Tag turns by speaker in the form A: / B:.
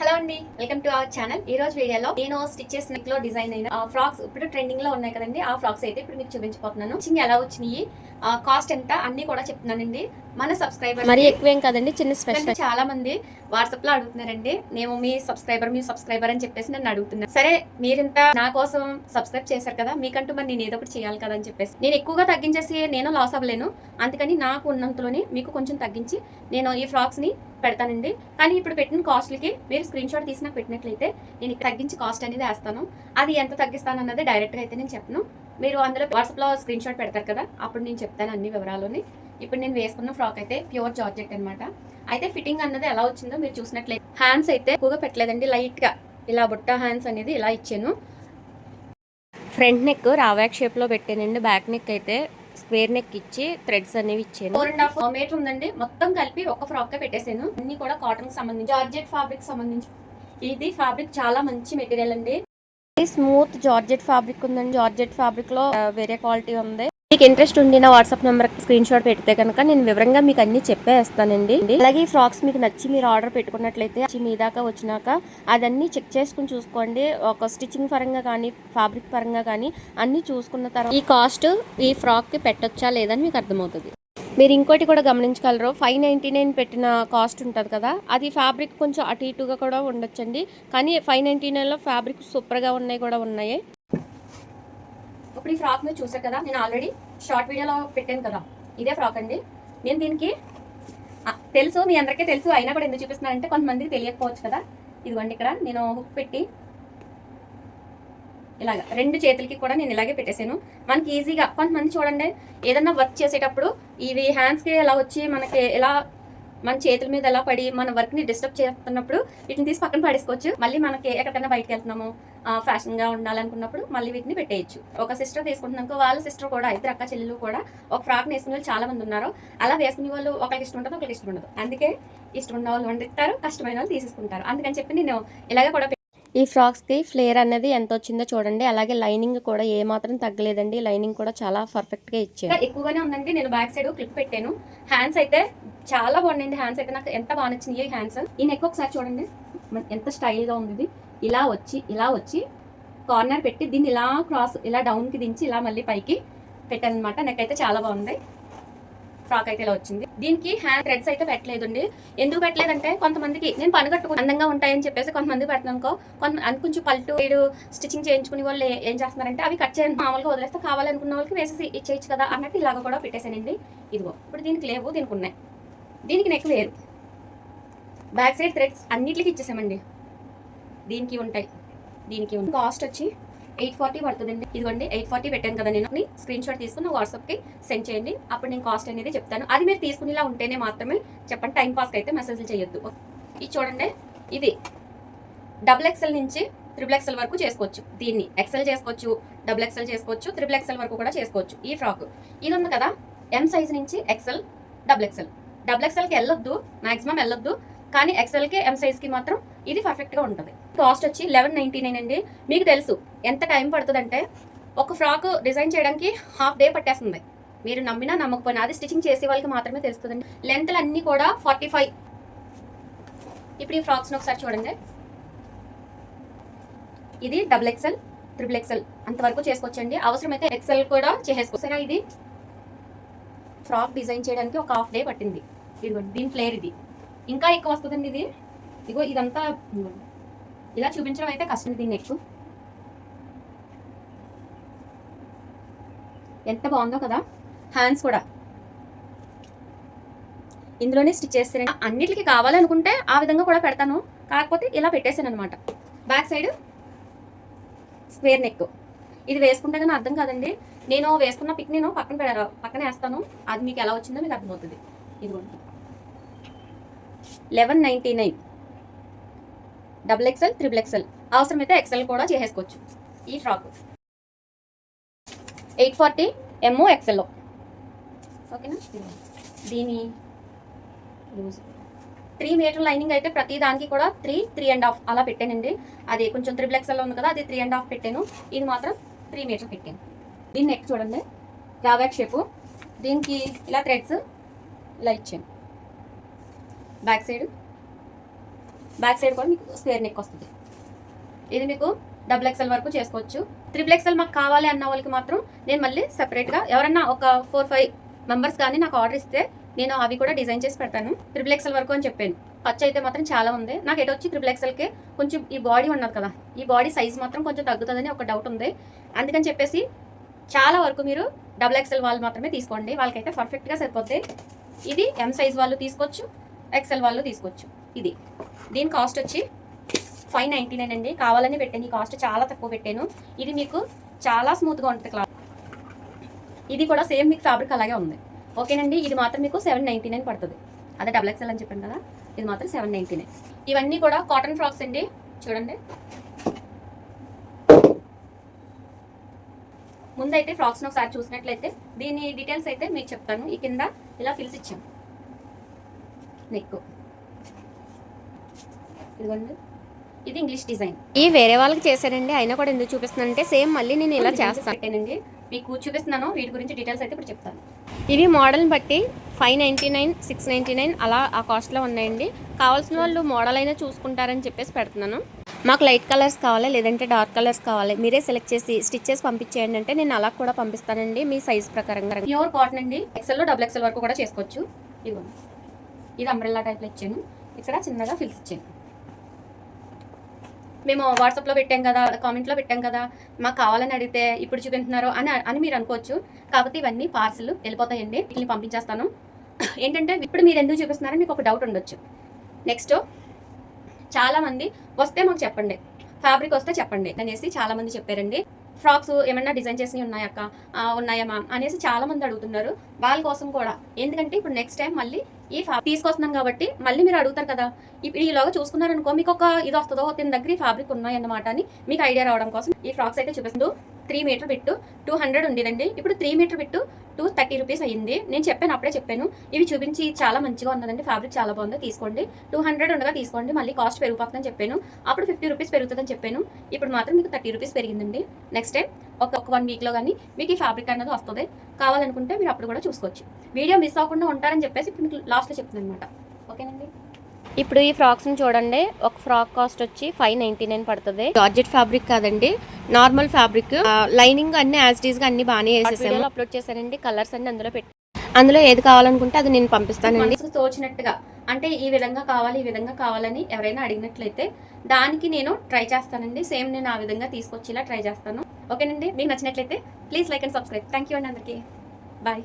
A: Hello అండి welcome to our channel ఈ రోజు వీడియోలో నేను స్టిచ్ చేసిన లో డిజైన్ అయిన ఫ్రాక్స్ ఇప్పుడు ట్రెండింగ్లో ఉన్నాయి కదండి. ఆ ఫ్రాక్స్ అయితే ఇప్పుడు మీకు చూపించబోతున్నాను. చిన్న ఎలా వచ్చినాయి కాస్ట్ ఎంత అన్ని కూడా చెప్తున్నానండి. మన సబ్స్క్రైబర్
B: మరి ఎక్కువేం కదండి చిన్న స్పెషల్
A: చాలా మంది వాట్సాప్లో అడుగుతున్నారండి. నేను మీ సబ్స్క్రైబర్ మీ సబ్స్క్రైబర్ అని చెప్పేసి నన్ను అడుగుతున్నాను సరే మీరింత నా కోసం సబ్స్క్రైబ్ చేశారు కదా మీకంటూ మరి నేను ఏదో ఒకటి చేయాలి కదా అని చెప్పేసి. నేను ఎక్కువగా తగ్గించేసి నేను లాస్ అవ్వలేను. అందుకని నాకు ఉన్నంతలోనే మీకు కొంచెం తగ్గించి నేను ఈ ఫ్రాక్స్ని పెడతానండి. కానీ ఇప్పుడు పెట్టిన కాస్ట్లకి మీరు స్క్రీన్ షాట్ తీసి నాకు పెట్టినట్లయితే నేను తగ్గించి కాస్ట్ అనేది వేస్తాను. అది ఎంత తగ్గిస్తాను అన్నది డైరెక్ట్గా అయితే నేను చెప్పను. మీరు అందులో వాట్సాప్లో స్క్రీన్ షాట్ పెడతారు కదా అప్పుడు నేను చెప్తాను అన్ని వివరాలని ఇప్పుడు నేను వేసుకున్న ఫ్రాక్ అయితే ప్యూర్ జార్జెట్ అనమాట అయితే ఫిట్టింగ్ అన్నది ఎలా వచ్చిందో మీరు చూసినట్లయితే హ్యాండ్స్ అయితే ఎక్కువగా పెట్టలేదండి. లైట్గా ఇలా బుట్ట హ్యాండ్స్ అనేది ఇలా ఇచ్చాను.
B: ఫ్రంట్ నెక్ రావాక్ షేప్లో పెట్టానండి. బ్యాక్ నెక్ అయితే స్క్వేర్ నెక్ ఇచ్చి థ్రెడ్స్ అనేవి ఇచ్చాను.
A: ఫోర్ అండ్ హాఫ్ మీటర్ ఉందండి. మొత్తం కలిపి ఒక ఫ్రాక్ పెట్టేసాను. అన్ని కూడా కాటన్ సంబంధించి జార్జెట్ ఫ్యాబ్రిక్ సంబంధించి. ఇది ఫ్యాబ్రిక్ చాలా మంచి మెటీరియల్ అండి.
B: స్మూత్ జార్జెట్ ఫ్యాబ్రిక్ ఉందండి. జార్జెట్ ఫ్యాబ్రిక్లో వేరే క్వాలిటీ ఉంది. మీకు ఇంట్రెస్ట్ ఉండి నా వాట్సాప్ నెంబర్ స్క్రీన్ షాట్ పెడితే కనుక నేను వివరంగా మీకు అన్ని చెప్పేస్తానండి. అలాగే ఈ ఫ్రాక్స్ మీకు నచ్చి మీరు ఆర్డర్ పెట్టుకున్నట్లయితే వచ్చి మీ దాకా వచ్చినాక అదన్నీ చెక్ చేసుకుని చూసుకోండి. ఒక స్టిచ్చింగ్ పరంగా కానీ ఫ్యాబ్రిక్ పరంగా కానీ అన్ని చూసుకున్న తర్వాత ఈ కాస్ట్ ఈ ఫ్రాక్కి పెట్టొచ్చా లేదని మీకు అర్థమవుతుంది. మీరు ఇంకోటి కూడా గమనించగలరు. ఫైవ్ నైంటీ నైన్ పెట్టిన కాస్ట్ ఉంటుంది కదా అది ఫ్యాబ్రిక్ కొంచెం అటు ఇటుగా కూడా ఉండొచ్చండి. కానీ ఫైవ్ నైంటీ నైన్లో ఫ్యాబ్రిక్ సూపర్గా ఉన్నాయి కూడా ఉన్నాయి.
A: ఇప్పుడు ఈ ఫ్రాక్ మీరు చూసారు కదా నేను ఆల్రెడీ షార్ట్ వీడియోలో పెట్టాను కదా. ఇదే ఫ్రాక్ అండి. నేను దీనికి తెలుసు మీ అందరికీ తెలుసు అయినా కూడా ఎందుకు చూపిస్తున్నానంటే కొంతమందికి తెలియకపోవచ్చు కదా. ఇదిగోండి ఇక్కడ నేను హుక్ పెట్టి ఇలాగ రెండు చేతులకి కూడా నేను ఇలాగే పెట్టేశాను. మనకి ఈజీగా కొంతమంది చూడండి ఏదన్నా వర్క్ చేసేటప్పుడు ఇవి హ్యాండ్స్కి ఎలా వచ్చి మనకి ఎలా మన చేతుల మీద ఎలా పడి మన వర్క్ని డిస్టర్బ్ చేస్తున్నప్పుడు వీటిని తీసి పక్కన పడేసుకోవచ్చు. మళ్ళీ మనకి ఎక్కడికైనా బయటకు వెళ్తున్నాము ఫ్యాషన్గా ఉండాలనుకున్నప్పుడు మళ్ళీ వీటిని పెట్టేయచ్చు. ఒక సిస్టర్ తీసుకుంటున్నాక వాళ్ళ సిస్టర్ కూడా ఇద్దరు అక్క చెల్లెలు కూడా ఒక ఫ్రాక్ వేసుకునే వాళ్ళు చాలా మంది ఉన్నారు. అలా వేసుకునే వాళ్ళు ఒకరికి ఇష్టం ఉంటుంది ఒకరికి ఇష్టం ఉండదు. అందుకే ఇష్టం ఉన్న వాళ్ళు వండిస్తారు కష్టమైన వాళ్ళు తీసేసుకుంటారు. అందుకని చెప్పి నేను ఇలాగే కూడా
B: ఈ ఫ్రాక్స్కి ఫ్లేర్ అనేది ఎంత వచ్చిందో చూడండి. అలాగే లైనింగ్ కూడా ఏ మాత్రం తగ్గలేదండి. లైనింగ్ కూడా చాలా పర్ఫెక్ట్గా ఇచ్చారు.
A: ఇంకా ఎక్కువగానే ఉందండి. నేను బ్యాక్ సైడ్ క్లిప్ పెట్టాను. హ్యాండ్స్ అయితే చాలా బాగున్నాయండి హ్యాండ్స్ అయితే. నాకు ఎంత బాగా నచ్చింది ఈ హ్యాండ్స్. ఈ నెక్ ఒకసారి చూడండి. ఎంత స్టైల్గా ఉంది ఇది. ఇలా వచ్చి ఇలా వచ్చి కార్నర్ పెట్టి దీన్ని ఇలా క్రాస్ ఇలా డౌన్కి దించి ఇలా మళ్ళీ పైకి పెట్టాను అనమాట నెక్ అయితే చాలా బాగుంది. ఫ్రాక్ అయితే ఇలా వచ్చింది. దీనికి హ్యాండ్ థ్రెడ్స్ అయితే పెట్టలేదండి. ఎందుకు పెట్టలేదంటే కొంతమందికి నేను పని కట్టుకుని అందంగా ఉంటాయని చెప్పేసి కొంతమంది పెడతాను కొంత కొంచెం పల్టు వేడు స్టిచ్చింగ్ చేయించుకునే వాళ్ళు ఏం చేస్తున్నారంటే అవి కట్ చేయను మామూలుగా వదిలేస్తే కావాలనుకున్న వాళ్ళకి వేసేసి ఇచ్చేయచ్చు కదా అన్నట్టు ఇలాగ కూడా పెట్టేసానండి ఇదిగో ఇప్పుడు దీనికి లేవు దీనికి ఉన్నాయి. దీనికి నెక్ వేరు. బ్యాక్ సైడ్ థ్రెడ్స్ అన్నిటికి ఇచ్చేసామండి. దీనికి ఉంటాయి. దీనికి ఉంటాయి కాస్ట్ వచ్చి ఎయిట్ ఫార్టీ పడుతుందండి. ఇదిగోండి ఎయిట్ ఫార్టీ పెట్టాను కదా నేను. స్క్రీన్ షాట్ తీసుకుని వాట్సాప్కి సెండ్ చేయండి. అప్పుడు నేను కాస్ట్ అనేది చెప్తాను. అది మీరు తీసుకునేలా ఉంటేనే మాత్రమే చెప్పండి. టైం పాస్కి అయితే మెసేజ్లు చేయొద్దు. ఇది చూడండి. ఇది డబుల్ ఎక్సెల్ నుంచి త్రిబుల్ ఎక్సెల్ వరకు చేసుకోవచ్చు. దీన్ని ఎక్సెల్ చేసుకోవచ్చు డబుల్ ఎక్సెల్ చేసుకోవచ్చు త్రిబుల్ ఎక్సెల్ వరకు కూడా చేసుకోవచ్చు. ఈ ఫ్రాక్ ఇది ఉంది కదా ఎం సైజ్ నుంచి ఎక్సెల్ డబుల్ ఎక్సెల్ డబుల్ ఎక్సెల్కి వెళ్ళొద్దు మాక్సిమం వెళ్ళొద్దు కానీ ఎక్సెల్కి ఎం సైజ్కి మాత్రం ఇది పర్ఫెక్ట్గా ఉంటుంది. కాస్ట్ వచ్చి లెవెన్ నైంటీ నైన్ అండి. మీకు తెలుసు ఎంత టైం పడుతుందంటే ఒక ఫ్రాక్ డిజైన్ చేయడానికి హాఫ్ డే పట్టేస్తుంది. మీరు నమ్మినా నమ్మకపోయినా అది స్టిచ్చింగ్ చేసే వాళ్ళకి మాత్రమే తెలుస్తుందండి. లెంత్లు అన్నీ కూడా ఫార్టీ ఫైవ్ ఇప్పుడు ఈ ఫ్రాక్స్ని ఒకసారి చూడండి. ఇది డబుల్ ఎక్సెల్ ట్రిపుల్ ఎక్సెల్ అంతవరకు చేసుకోవచ్చండి. అవసరమైతే ఎక్సెల్ కూడా చేసేసుకోవచ్చా ఇది ఫ్రాక్ డిజైన్ చేయడానికి ఒక హాఫ్ డే పట్టింది. ఇదిగోండి దీని ఫ్లేర్ ఇది. ఇంకా ఎక్కువ వస్తుందండి ఇది. ఇదిగో ఇదంతా ఇలా చూపించడం అయితే కష్టం దీన్ని ఎక్కువ. ఎంత బాగుందో కదా. హ్యాండ్స్ కూడా. ఇందులోనే స్టిచ్ చేస్తాను అన్నిటికీ కావాలనుకుంటే ఆ విధంగా కూడా పెడతాను. కాకపోతే ఇలా పెట్టేసాను అనమాట బ్యాక్ సైడ్ స్క్వేర్ నెక్ ఇది వేసుకుంటే కానీ అర్థం కాదండి. నేను వేసుకున్న పిక్ నేను పక్కన పక్కన వేస్తాను. అది మీకు ఎలా వచ్చిందో మీకు అర్థమవుతుంది. ఇదిగోండి. Eleven ninety nine. Double XL triple XL అవసరమైతే ఎక్సెల్ కూడా చేసేసుకోవచ్చు. ఈ ఫ్రాక్. ఎయిట్ ఫార్టీ ఎంఓ ఎక్సెల్లో ఓకేనా? దీని లూజ్. త్రీ మీటర్ లైనింగ్ అయితే ప్రతి దానికి కూడా త్రీ త్రీ అండ్ హాఫ్ అలా పెట్టానండి. అది కొంచెం త్రిబుల్ ఎక్సెల్లో ఉంది కదా అది త్రీ అండ్ హాఫ్ పెట్టాను. ఇది మాత్రం త్రీ మీటర్ పెట్టాను. దీని నెక్ చూడండి. రావాక్ షేపు దీనికి ఇలా థ్రెడ్స్ ఇలా ఇచ్చాను. Back side. బ్యాక్ సైడ్ కూడా మీకు స్క్వేర్ నెక్ వస్తుంది. ఇది మీకు డబుల్ ఎక్స్ఎల్ వరకు చేసుకోవచ్చు. త్రిబుల్ ఎక్స్ఎల్ మాకు కావాలి అన్న వాళ్ళకి మాత్రం నేను మళ్ళీ సెపరేట్గా ఎవరన్నా ఒక ఫోర్ ఫైవ్ మెంబర్స్ కానీ నాకు ఆర్డర్ ఇస్తే నేను అవి కూడా డిజైన్ చేసి పెడతాను. త్రిబుల్ ఎక్స్ఎల్ వరకు అని చెప్పాను. ఖర్చు అయితే మాత్రం చాలా ఉంది. నాకు ఎటు వచ్చి త్రిబుల్ ఎక్స్ఎల్కి కొంచెం ఈ బాడీ ఉన్నది కదా ఈ బాడీ సైజ్ మాత్రం కొంచెం తగ్గుతుందని ఒక డౌట్ ఉంది. అందుకని చెప్పేసి చాలా వరకు మీరు డబుల్ ఎక్స్ఎల్ వాళ్ళు మాత్రమే తీసుకోండి. వాళ్ళకైతే పర్ఫెక్ట్గా సరిపోతే ఇది ఎం సైజ్ వాళ్ళు తీసుకోవచ్చు. ఎక్స్ఎల్ వాళ్ళు తీసుకోవచ్చు. ఇది. దీని కాస్ట్ వచ్చి ఫైవ్ నైంటీ నైన్ అండి. కావాలని పెట్టాను. ఈ కాస్ట్ చాలా తక్కువ పెట్టాను. ఇది మీకు చాలా స్మూత్గా ఉంటుంది క్లాత్ ఇది కూడా సేమ్ మీకు ఫ్యాబ్రిక్ అలాగే ఉంది. ఓకేనండి? ఇది మాత్రం మీకు సెవెన్ నైంటీ నైన్ పడుతుంది. అదే డబుల్ ఎక్స్ఎల్ అని చెప్పాను కదా? ఇది మాత్రం సెవెన్ నైంటీ నైన్ ఇవన్నీ కూడా కాటన్ ఫ్రాక్స్ అండి. చూడండి. ముందైతే ఫ్రాక్స్ని ఒకసారి చూసినట్లయితే దీని డీటెయిల్స్ అయితే మీకు చెప్తాను. ఈ కింద ఇలా ఫిల్స్ ఇచ్చాం నెక్ ఇదిగోండి. ఇది ఇంగ్లీష్ డిజైన్.
B: ఈ వేరే వాళ్ళకి చేశానండి అయినా కూడా ఎందుకు చూపిస్తున్నానంటే సేమ్ మళ్ళీ నేను ఇలా చేస్తాను.
A: మీకు చూపిస్తున్నాను. వీటి గురించి డీటెయిల్స్ అయితే ఇప్పుడు చెప్తాను.
B: ఇవి మోడల్ని బట్టి five ninety nine six ninety nine అలా ఆ కాస్ట్లో ఉన్నాయండి. కావాల్సిన వాళ్ళు మోడల్ అయినా చూసుకుంటారని చెప్పేసి పెడుతున్నాను. మాకు లైట్ కలర్స్ కావాలి లేదంటే డార్క్ కలర్స్ కావాలి. మీరే సెలెక్ట్ చేసి స్టిచ్ చేసి పంపించేయండి అంటే నేను అలా కూడా పంపిస్తానండి మీ సైజ్ ప్రకారంగా.
A: ప్యూర్ కాటన్ అండి. ఎక్సెల్ డబుల్ ఎక్సెల్ వరకు కూడా చేసుకోవచ్చు. ఇదిగోండి. ఇది అంబ్రెల్లా టైప్లో ఇచ్చాను. ఇక్కడ చిన్నగా ఫిల్స్ ఇచ్చాను. మేము వాట్సాప్లో పెట్టాం కదా కామెంట్లో పెట్టాం కదా మాకు కావాలని అడిగితే ఇప్పుడు చూపింటున్నారు అని అని మీరు అనుకోవచ్చు. కాకపోతే ఇవన్నీ పార్సిల్ వెళ్ళిపోతాయండి. వీటిని పంపించేస్తాను. ఏంటంటే ఇప్పుడు మీరు ఎందుకు చూపిస్తున్నారని మీకు ఒక డౌట్ ఉండొచ్చు. నెక్స్ట్ చాలామంది వస్తే మాకు చెప్పండి. ఫ్యాబ్రిక్ వస్తే చెప్పండి అనేసి చాలామంది చెప్పారండి. ఫ్రాక్స్ ఏమన్నా డిజైన్ చేసినవి ఉన్నాయక్క ఆ, ఉన్నాయా మ్యామ్ అనేసి చాలా మంది అడుగుతున్నారు. వాళ్ళ కోసం కూడా. ఎందుకంటే ఇప్పుడు నెక్స్ట్ టైం మళ్ళీ ఈ ఫ్యాబ్రిక్ తీసుకొస్తున్నాం కాబట్టి మళ్ళీ మీరు అడుగుతారు కదా. ఇప్పుడు ఈలోగా చూసుకున్నారనుకో మీకు ఒక ఇది వస్తుందో దీని దగ్గర ఈ ఫ్యాబ్రిక్ ఉన్నాయన్నమాట అని మీకు ఐడియా రావడం కోసం ఈ ఫ్రాక్స్ అయితే చూపిస్తుంది three meter bit two hundred ఉండేదండి. ఇప్పుడు three meter bit two thirty rupees అయ్యింది. నేను చెప్పాను అప్పుడే చెప్పాను. ఇవి చూపించి చాలా మంచిగా ఉన్నదండి. ఫ్యాబ్రిక్ చాలా బాగుంది తీసుకోండి. టూ హండ్రెడ్ ఉండగా తీసుకోండి. మళ్ళీ కాస్ట్ పెరిగిపోతుందని చెప్పాను. అప్పుడు ఫిఫ్టీ రూపీస్ పెరుగుతుందని చెప్పాను. ఇప్పుడు మాత్రం మీకు థర్టీ రూపీస్ పెరిగిందండి. నెక్స్ట్ టైం ఒక ఒక వన్ వీక్లో కానీ మీకు ఈ ఫ్యాబ్రిక్ అనేది వస్తుంది. కావాలనుకుంటే మీరు అప్పుడు కూడా చూసుకోవచ్చు. వీడియో మిస్ అవ్వకుండా ఉంటారని చెప్పేసి ఇప్పుడు మీకు లాస్ట్లో చెప్తున్నాను అనమాట ఓకేనండి?
B: ఇప్పుడు ఈ ఫ్రాక్స్ని చూడండి. ఒక ఫ్రాక్ కాస్ట్ వచ్చి ఫైవ్ నైన్టీ నైన్ పడుతుంది. జార్జెట్ ఫ్యాబ్రిక్ కాదండి. Normal fabric. లైనింగ్ అన్ని యాజ్గా అన్ని బాగానే వేసేసాను. అప్లోడ్ చేశానండి. కలర్స్ అన్ని అందులో పెట్టి అందులో ఏది కావాలనుకుంటే అది నేను పంపిస్తానండి.
A: తోచినట్టుగా. అంటే ఈ విధంగా కావాలి ఈ విధంగా కావాలని ఎవరైనా అడిగినట్లయితే దానికి నేను ట్రై చేస్తానండి. సేమ్ నేను ఆ విధంగా తీసుకొచ్చేలా ట్రై చేస్తాను. ఓకేనండి మీకు నచ్చినట్లయితే please like and subscribe thank you అండి అందరికీ. బాయ్